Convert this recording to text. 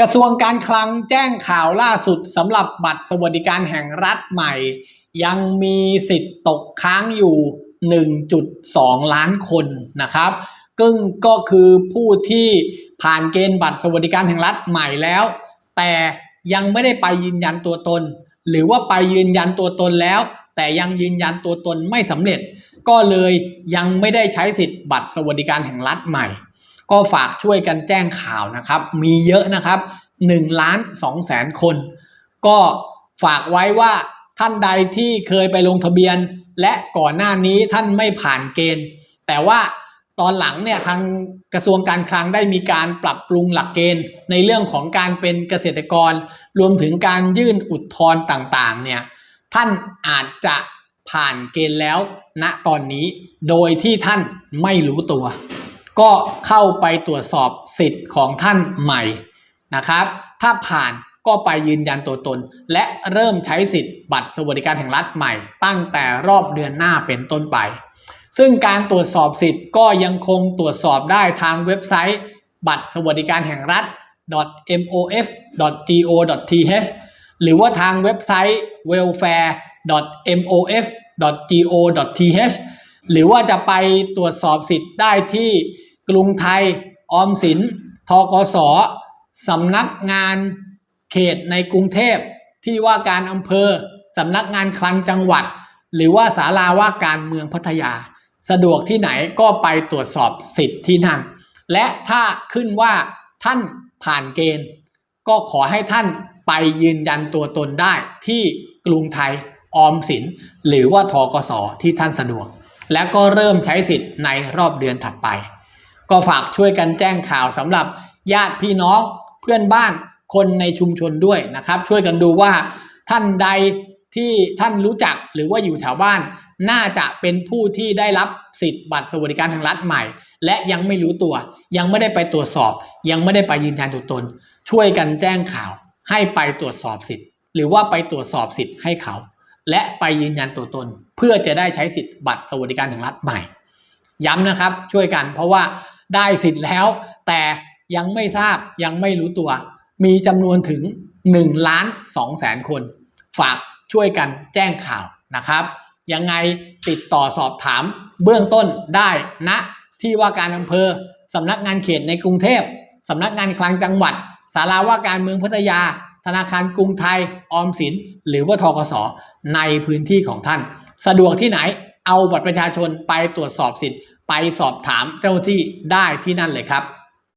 กระทรวงการคลังแจ้งข่าวล่าสุดสำหรับบัตรสวัสดิการแห่งรัฐใหม่ ยังมีสิทธิ์ตกค้างอยู่ 1.2 ล้านคนนะครับซึ่งก็คือผู้ที่ผ่านเกณฑ์บัตรสวัสดิการแห่งรัฐใหม่แล้ว แต่ยังไม่ได้ไปยืนยันตัวตน หรือว่าไปยืนยันตัวตนแล้ว แต่ยังยืนยันตัวตนไม่สำเร็จ ก็เลยยังไม่ได้ใช้สิทธิ์บัตรสวัสดิการแห่งรัฐใหม่ ก็ฝากช่วยกันแจ้งข่าวนะครับ มีเยอะนะครับ1ล้าน2แสนคน ก็ฝากไว้ว่าท่านใดที่เคยไปลงทะเบียน และก่อนหน้านี้ท่านไม่ผ่านเกณฑ์ แต่ว่าตอนหลังเนี่ยทางกระทรวงการคลังได้มีการปรับปรุงหลักเกณฑ์ ในเรื่องของการเป็นเกษตรกร รวมถึงการยื่นอุทธรณ์ต่างๆเนี่ยท่านอาจจะผ่านเกณฑ์แล้วณตอนนี้โดยที่ท่านไม่รู้ตัว ก็เข้าไปตรวจสอบสิทธิ์ของท่านใหม่นะครับ ถ้าผ่านก็ไปยืนยันตัวตน และเริ่มใช้สิทธิ์บัตรสวัสดิการแห่งรัฐใหม่ ตั้งแต่รอบเดือนหน้าเป็นต้นไป ซึ่งการตรวจสอบสิทธิ์ก็ยังคงตรวจสอบได้ทางเว็บไซต์ บัตรสวัสดิการแห่งรัฐ mof.go.th หรือว่าทางเว็บไซต์ welfare.mof.go.th หรือว่าจะไปตรวจสอบสิทธิ์ได้ที่ กรุงไทย ออมสินทกสสำนักงานเขตในกรุงเทพ ที่ว่าการอำเภอสำนักงานคลังจังหวัด หรือว่าศาลาว่าการเมืองพัทยา สะดวกที่ไหนก็ไปตรวจสอบสิทธิ์ที่นั่น และถ้าขึ้นว่าท่านผ่านเกณฑ์ ก็ขอให้ท่านไปยืนยันตัวตนได้ที่กรุงไทยออมสิน หรือว่าทกสที่ท่านสะดวก และก็เริ่มใช้สิทธิ์ในรอบเดือนถัดไป ก็ฝากช่วยกันแจ้งข่าวสำหรับญาติพี่น้องเพื่อนบ้านคนในชุมชนด้วยนะครับ ช่วยกันดูว่าท่านใดที่ท่านรู้จักหรือว่าอยู่แถวบ้าน น่าจะเป็นผู้ที่ได้รับสิทธิ์บัตรสวัสดิการทางรัฐใหม่ และยังไม่รู้ตัว ยังไม่ได้ไปตรวจสอบ ยังไม่ได้ไปยืนยันตัวตน ช่วยกันแจ้งข่าว ให้ไปตรวจสอบสิทธิ์ หรือว่าไปตรวจสอบสิทธิ์ให้เขา และไปยืนยันตัวตน เพื่อจะได้ใช้สิทธิ์บัตรสวัสดิการแห่งรัฐใหม่ ย้ำนะครับช่วยกันเพราะว่า ได้สิทธิ์แล้ว แต่ยังไม่ทราบยังไม่รู้ตัว มีจำนวนถึง1ล้าน2แสนคน ฝากช่วยกันแจ้งข่าวนะครับยังไงติดต่อสอบถามเบื้องต้นได้ณนะที่ว่าการอำเภอสำนักงานเขตในกรุงเทพสำนักงานคลังจังหวัดศาลาว่าการเมืองพัทยา ธนาคารกรุงไทย ออมสิน หรือว่าทกสในพื้นที่ของท่าน สะดวกที่ไหนเอาบัตรประชาชนไปตรวจสอบสิทธิ์ ไปสอบถามเจ้าหน้าที่ได้ที่นั่นเลยครับ